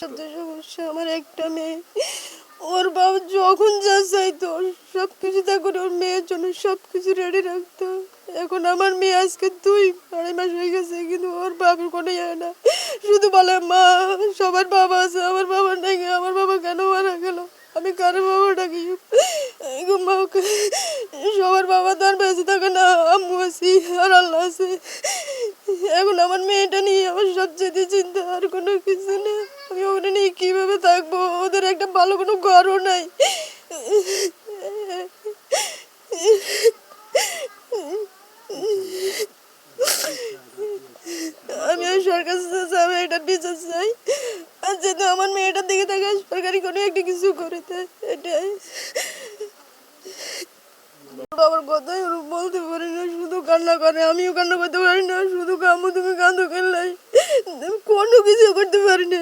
সমস্যা, আমার একটা মেয়ে। ওর বাবা যখন যা চাইতো সব কিছু তা করে ওর মেয়ের জন্য সব কিছু রেডি রাখতো। এখন আমার মেয়ে আজকে দুই আড়াই মাস হয়ে গেছে, কিন্তু ওর বাবার কোনো ইয়ে না। শুধু বলে, মা, সবার বাবা আছে, আমার বাবা নেই, আমার বাবা কেন মারা গেল? আমি কারও বাবা ডাকি সবার বাবা তো আর বেঁচে থাকে না, আম্মু আছি আর আল্লাহ আছে। এখন আমার মেয়েটা নিয়ে আমার সবচেয়ে চিন্তা, আর কোনো কিছু না ওদের একটা ভালো কোনো ঘরও নাই। আমি ওই সরকার আমি এটা বিচার চাই। আর যেহেতু আমার মেয়েটার দিকে থাকে সরকারি কোনো একটা কিছু করে দেয়, এটাই। বাবার কথাই বলতে পারি না, শুধু কান্না করে। আমিও কান্না করতে পারি না, শুধু কামু তুমি কান্দো কেলাই কোনো কিছু করতে পারি না।